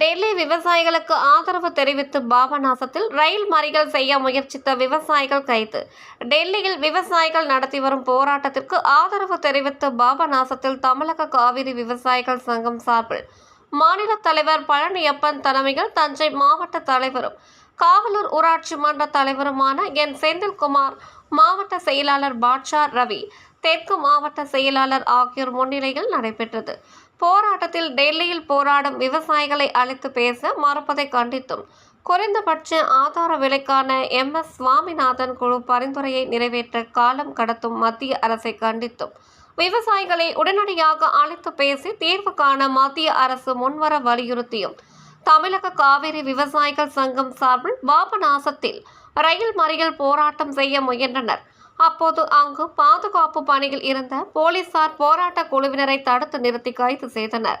டெல்லி விவசாயிகளுக்கு ஆதரவு தெரிவித்து பாபநாசத்தில் ரயில் மறியல் செய்ய முயற்சித்த விவசாயிகள் கைது. டெல்லியில் விவசாயிகள் நடத்தி வரும் போராட்டத்திற்கு ஆதரவு தெரிவித்து பாபநாசத்தில் தமிழக காவிரி விவசாயிகள் சங்கம் சார்பில் மாநில தலைவர் பழனியப்பன் தலைமையில் தஞ்சை மாவட்ட தலைவரும் காவலூர் ஊராட்சி மன்ற தலைவருமான என் செந்தில்குமார் மாவட்ட செயலாளர் பாட்ஷா ரவி தெற்கு மாவட்ட செயலாளர் ஆகியோர் முன்னிலையில் நடைபெற்றது. போராட்டத்தில் டெல்லியில் போராடும் விவசாயிகளை அழைத்து பேச மறுப்பதை கண்டித்தும் குறைந்தபட்ச ஆதார விலைக்கான எம். எஸ். சுவாமிநாதன் குழு பரிந்துரையை நிறைவேற்ற காலம் கடத்தும் மத்திய அரசை கண்டித்தும் விவசாயிகளை உடனடியாக அழைத்து பேசி தீர்வு காண மத்திய அரசு முன்வர வலியுறுத்தியும் தமிழக காவிரி விவசாயிகள் சங்கம் சார்பில் பாபநாசத்தில் ரயில் மறியல் போராட்டம் செய்ய முயன்றனர். அப்போது அங்கு பாதுகாப்பு பணியில் இருந்த போலீசார் போராட்ட குழுவினரை தடுத்து நிறுத்தி கைது செய்தனர்.